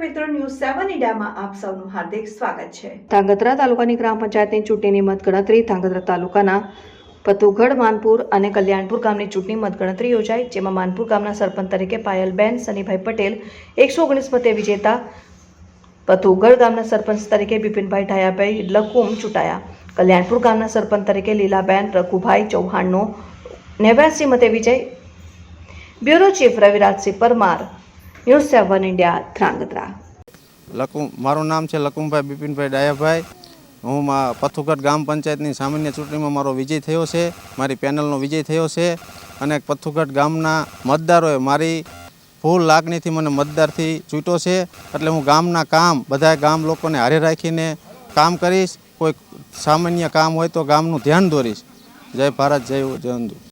મીડિયામાં આપ સૌનું હાર્દિક સ્વાગત છે. ધાંગધ્રા તાલુકાની ગ્રામ પંચાયતની ચૂંટણીની મતગણતરી ધાંગધ્રા તાલુકાના પતુગઢ માનપુર અને કલ્યાણપુર ગામની ચૂંટણી મતગણતરી યોજાઈ, જેમાં માનપુર ગામના સરપંચ તરીકે પાયલબેન સનીભાઈ પટેલ, એકસો ઓગણીસ મતે વિજેતા પતુગઢ ગામના સરપંચ તરીકે બિપિનભાઈ ઢાયાભાઈ લકુમ ચૂંટાયા. કલ્યાણપુર ગામના સરપંચ તરીકે લીલાબેન રઘુભાઈ ચૌહાણનો નેવ્યાસી મતે વિજય. Bureau chief Ravirajsinh Parmar news seven India Dhrangadhra Lakum મારું નામ છે લકુમભાઈ બિપિનભાઈ ડાયાભાઈ. હું પથુગઢ ગ્રામ પંચાયતની સામાન્ય ચૂંટણીમાં મારો વિજય થયો છે. મારી પેનલનો વિજય થયો છે. અને પથુગઢ ગામના મતદારોએ મારી ફૂલ લાગણીથી મને મતદારથી ચૂંટ્યો છે. એટલે હું ગામના કામ બધા ગામ લોકોને હારે રાખીને કામ કરીશ. કોઈ સામાન્ય કામ હોય તો ગામનું ધ્યાન દોરીશ. જય ભારત, જય જય